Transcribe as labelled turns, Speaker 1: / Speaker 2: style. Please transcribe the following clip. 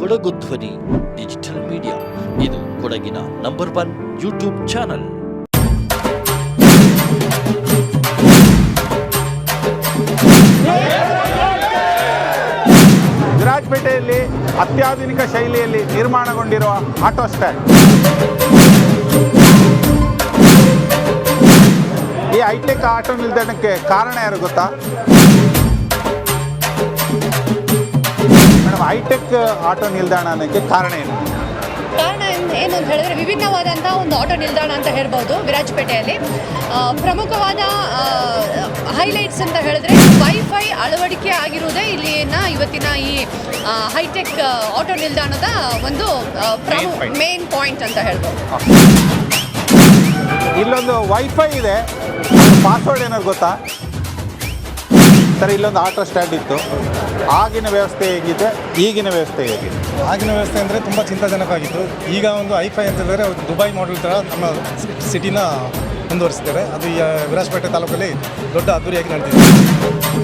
Speaker 1: ಕೊಡಗು ಧ್ವನಿ digital media ಇದು ಕೊಡಗಿನ ನಂಬರ್ ಒನ್ ಯೂಟ್ಯೂಬ್ ಚಾನಲ್
Speaker 2: ವಿರಾಜಪೇಟೆಯಲ್ಲಿ ಅತ್ಯಾಧುನಿಕ ಶೈಲಿಯಲ್ಲಿ ನಿರ್ಮಾಣಗೊಂಡಿರುವ ಆಟೋ ಸ್ಟ್ಯಾಂಡ್. ಈ ಹೈಟೆಕ್ ಆಟೋ ನಿಲ್ದಾಣಕ್ಕೆ ಕಾರಣ ಯಾರು ಗೊತ್ತಾ? ಹೈಟೆಕ್ ಆಟೋ ನಿಲ್ದಾಣ ಅನ್ನೋಕ್ಕೆ ಕಾರಣ ಏನು?
Speaker 3: ಕಾರಣ ಏನ್- ಅಂತ ಹೇಳಿದ್ರೆ ವಿಭಿನ್ನವಾದಂಥ ಒಂದು ಆಟೋ ನಿಲ್ದಾಣ ಅಂತ ಹೇಳ್ಬೋದು ವಿರಾಜಪೇಟೆಯಲ್ಲಿ. ಪ್ರಮುಖವಾದ ಹೈಲೈಟ್ಸ್ ಅಂತ ಹೇಳಿದ್ರೆ ವೈಫೈ ಅಳವಡಿಕೆ ಆಗಿರುವುದೇ ಇಲ್ಲಿನ ಇವತ್ತಿನ ಈ ಹೈಟೆಕ್ ಆಟೋ ನಿಲ್ದಾಣದ ಒಂದು. ಮೇನ್ ಪಾಯಿಂಟ್ ಅಂತ ಹೇಳ್ಬೋದು.
Speaker 2: ಇಲ್ಲೊಂದು ವೈಫೈ ಇದೆ. ಪಾಸ್ವರ್ಡ್ ಏನಾದ್ರು ಗೊತ್ತಾ? ಸರ್ ಇಲ್ಲೊಂದು ಆಟೋ ಸ್ಟ್ಯಾಂಡ್ ಇತ್ತು. ಆಗಿನ ವ್ಯವಸ್ಥೆ ಹೇಗಿದೆ, ಈಗಿನ ವ್ಯವಸ್ಥೆ ಹೇಗಿದೆ?
Speaker 4: ಆಗಿನ ವ್ಯವಸ್ಥೆ ಅಂದರೆ ತುಂಬ ಚಿಂತಾಜನಕವಾಗಿತ್ತು ಈಗ ಒಂದು ಐಫೈ ಅಂತ ಹೇಳಿದ್ರೆ ಒಂದು ದುಬೈ ಮಾಡೆಲ್ ಥರ ನಮ್ಮ ಸಿಟಿನ ಮುಂದುವರಿಸ್ತಾರೆ ಅದು ವಿರಾಜಪೇಟೆ ತಾಲೂಕಲ್ಲಿ ದೊಡ್ಡ ಅದ್ದೂರಿಯಾಗಿ ನಡೆದಿದೆ